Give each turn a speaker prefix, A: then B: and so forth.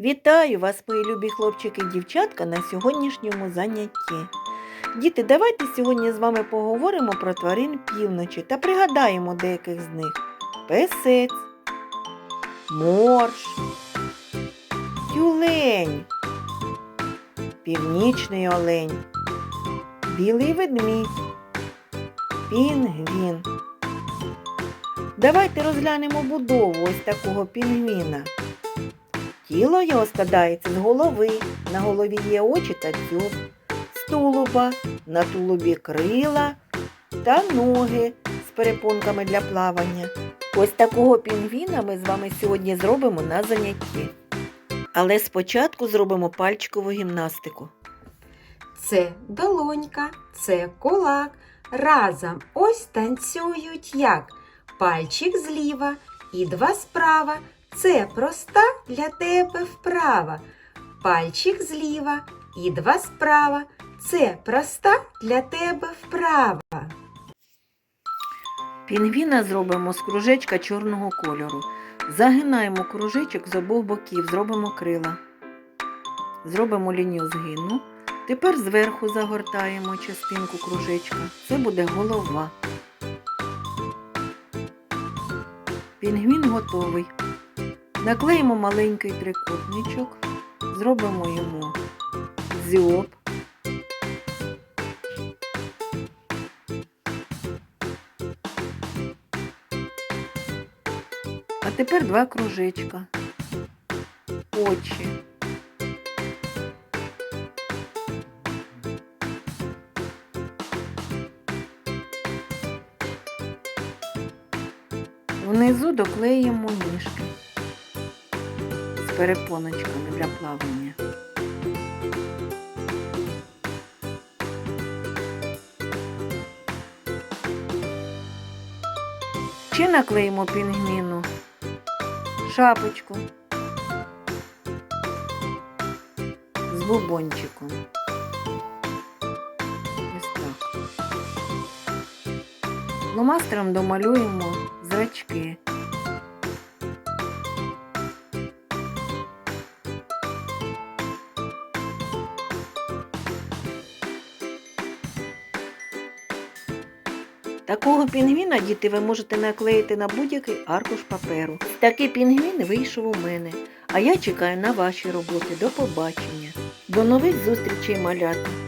A: Вітаю вас, мої любі хлопчики і дівчатка, на сьогоднішньому занятті. Діти, давайте сьогодні з вами поговоримо про тварин півночі та пригадаємо деяких з них. Песець, морж, тюлень, північний олень, білий ведмідь, пінгвін. Давайте розглянемо будову ось такого пінгвіна. Тіло його складається з голови, на голові є очі та дзьоб, з тулуба, на тулубі крила та ноги з перепонками для плавання. Ось такого пінгвіна ми з вами сьогодні зробимо на занятті. Але спочатку зробимо пальчикову гімнастику.
B: Це долонька, це кулак. Разом ось танцюють як пальчик зліва і два справа. Це проста для тебе вправа. Пальчик зліва і два справа. Це проста для тебе вправа.
A: Пінгвіна зробимо з кружечка чорного кольору. Загинаємо кружечок з обох боків, зробимо крила. Зробимо лінію згину. Тепер зверху загортаємо частинку кружечка. Це буде голова. Пінгвін готовий. Наклеїмо маленький трикутничок, зробимо йому дзьоб. А тепер два кружечка. Очі. Внизу доклеїмо ніжки перепоночками для плавання. Ще наклеїмо пінгвіну шапочку з бубончиком. Ось так. Ломастером домалюємо зрачки. Такого пінгвіна, діти, ви можете наклеїти на будь-який аркуш паперу. Такий пінгвін вийшов у мене. А я чекаю на ваші роботи. До побачення. До нових зустрічей, малята!